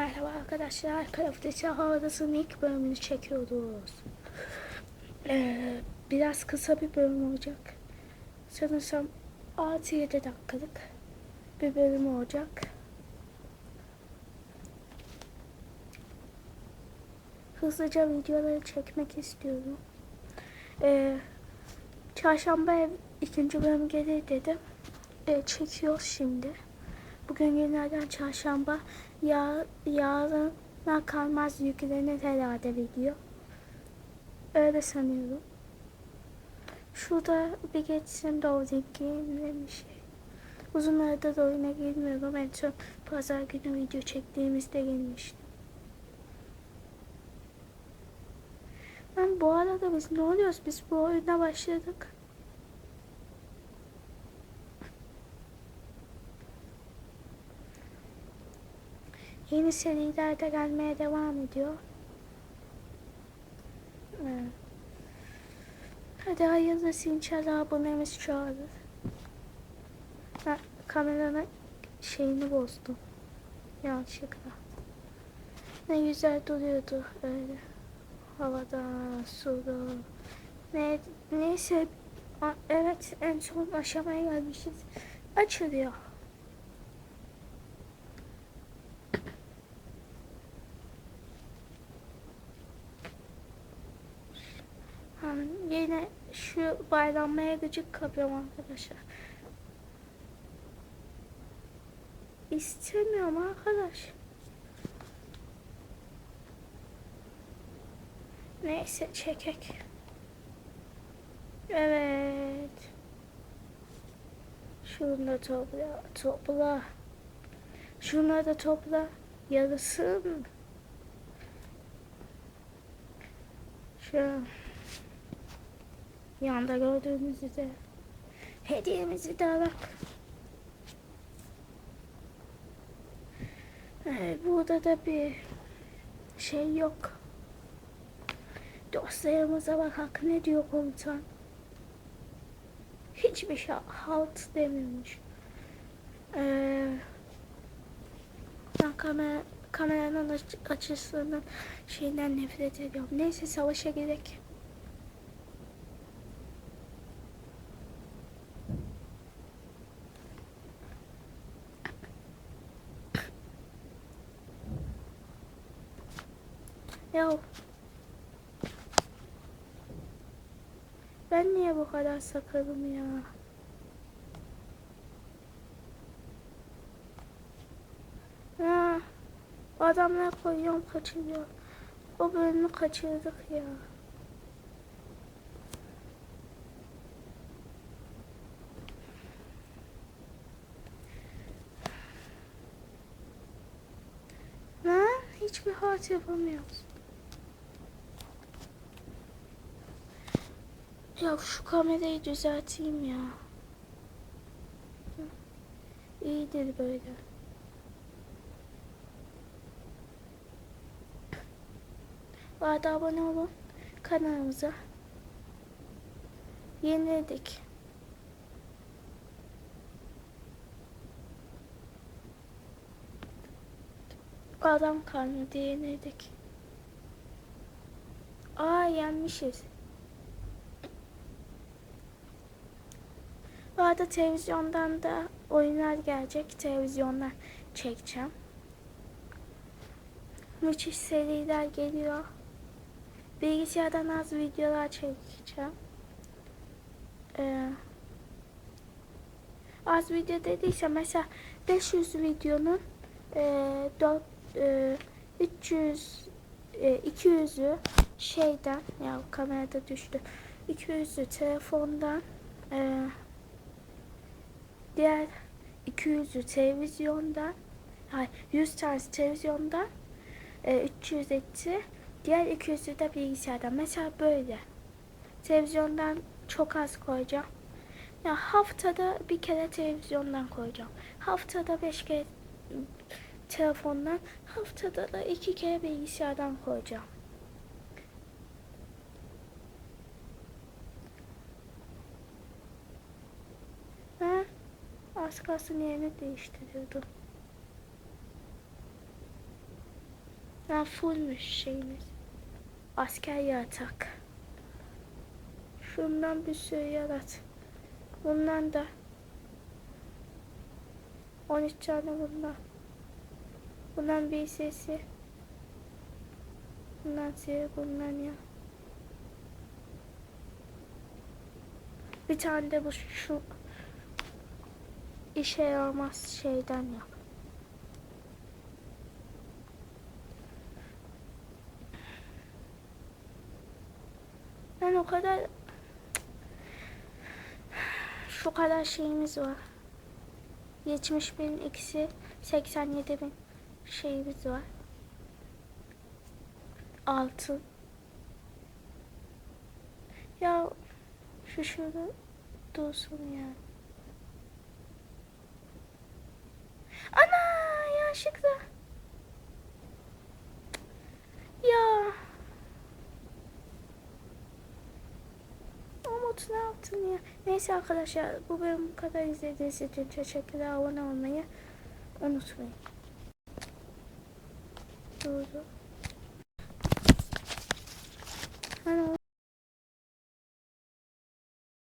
Merhaba arkadaşlar. Duty Havadası'nın ilk bölümünü çekiyoruz. Ee, biraz kısa bir bölüm olacak. Sanırsam 6-7 dakikalık bir bölüm olacak. Hızlıca videoları çekmek istiyorum. Ee, çarşamba ikinci bölüm gelir dedim. Ee, çekiyoruz şimdi. Bugün günlerden çarşamba. Ya, yarına kalmaz yüklenir herhalde video. Öyle sanıyorum. Şurada bir Doving Game'le bir şey. Uzun arada da oyuna girmiyorum. En son pazar günü video çektiğimizde gelmiştim. Ben bu arada biz ne oluyoruz? Biz bu oyuna başladık. Yeni seriler de gelmeye devam ediyor. Evet. Hadi hayırlısı inşallah abonemiz çoğalır. Ha, kameranın şeyini bozdum. Yanlışlıkla. Ne güzel duruyordu öyle. Havada, suda. Ne, neyse. Evet en son aşamaya gelmişiz. Açılıyor. Ha, yine şu bayramaya gıcık kapıyorum arkadaşlar. İstemiyorum arkadaş. Neyse çekek. Evet. Şunu da topla, topla. Şunları da topla. Yarısın. Şu Yanda gördüğünüz üzere hediyemizi de alak. Evet, burada da bir şey yok. Dostlarımıza bakak ne diyor komutan? Hiçbir şey halt demiyormuş. Ee, ben kamera, kameranın aç, açısından şeyden nefret ediyorum. Neyse savaşa gerek. Ya ben niye bu kadar sakalım ya? Ha, adamlar koyuyorum kaçırıyor. O bölümü kaçırdık ya. Hiçbir halt yapamıyoruz. Ya şu kamerayı düzelteyim ya. İyidir böyle. Bu arada abone olun kanalımıza. Yeniledik. Adam kalmadı yeniledik. Aa yenmişiz. Bu arada televizyondan da oyunlar gelecek. Televizyondan çekeceğim. Müthiş seriler geliyor. Bilgisayardan az videolar çekeceğim. Ee, az video dediyse mesela 500 videonun e, 4, e, 300 e, 200'ü şeyden ya kamerada düştü. 200'ü telefondan e, diğer 200'ü televizyondan hayır 100 tanesi televizyondan e, 300 etti. Diğer 200'ü de bilgisayardan. Mesela böyle. Televizyondan çok az koyacağım. Ya haftada bir kere televizyondan koyacağım. Haftada beş kere telefondan, haftada da iki kere bilgisayardan koyacağım. Ha? Az kalsın yerini değiştiriyordum. Ha fullmüş şeyimiz. Asker yatak. Şundan bir sürü yarat. Bundan da 13 tane bundan. Bundan bir sesi. Bundan siyah bundan ya. Bir tane de bu şu işe yaramaz şeyden yap. Ben o kadar şu kadar şeyimiz var. 70 bin eksi 87 bin şeyimiz var. Altın. Ya şu şurada dursun ya. Yanlışlıkla. Ya. Umut ne yaptın ya? Neyse arkadaşlar bu bölüm bu kadar izlediğiniz için teşekkürler. Abone olmayı unutmayın. Durdu. Ano?